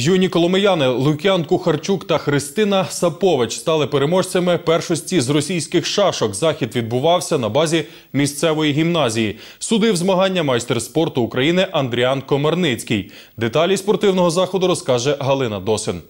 Юні коломияни Лук'ян Кухарчук та Христина Сапович стали переможцями першості з російських шашок. Захід відбувався на базі місцевої гімназії. Судив змагання майстер спорту України Андріан Комарницький. Деталі спортивного заходу розкаже Галина Досин.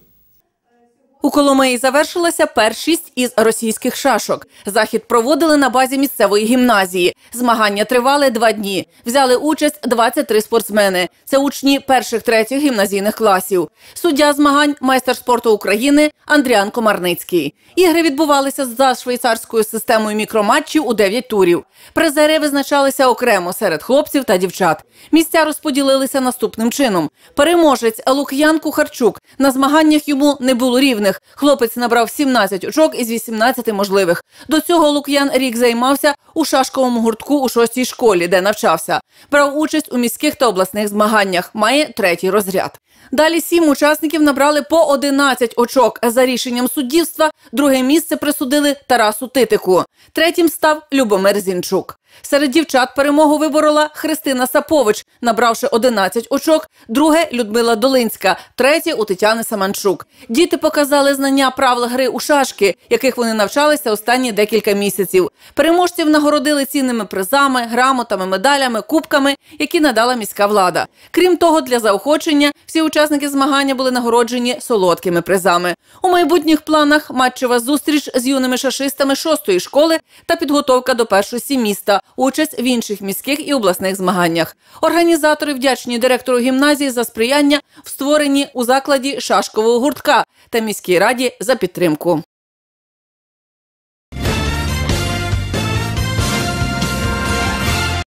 У Коломиї завершилася першість із російських шашок. Захід проводили на базі місцевої гімназії. Змагання тривали два дні. Взяли участь 23 спортсмени. Це учні перших третіх гімназійних класів. Суддя змагань, майстер спорту України Андріан Комарницький. Ігри відбувалися за швейцарською системою мікроматчів у 9 турів. Призери визначалися окремо серед хлопців та дівчат. Місця розподілилися наступним чином. Переможець Лук'ян Кухарчук. На змаганнях йому не було рівних. Хлопець набрав 17 очок із 18 можливих. До цього Лук'ян рік займався у шашковому гуртку у шостій школі, де навчався. Брав участь у міських та обласних змаганнях. Має третій розряд. Далі сім учасників набрали по 11 очок. За рішенням суддівства друге місце присудили Тарасу Титику. Третім став Любомир Зінчук. Серед дівчат перемогу виборола Христина Сапович, набравши 11 очок. Друге Людмила Долинська, третє у Тетяни Саманчук. Діти показали знання правил гри у шашки, яких вони навчалися останні декілька місяців. Переможців нагородили цінними призами, грамотами, медалями, кубками, які надала міська влада. Крім того, для заохочення всі учасники змагання були нагороджені солодкими призами. У майбутніх планах матчева зустріч з юними шашистами шостої школи та підготовка до першості міста, участь в інших міських і обласних змаганнях. Організатори вдячні директору гімназії за сприяння в створенні у закладі шашкового гуртка та міській раді за підтримку.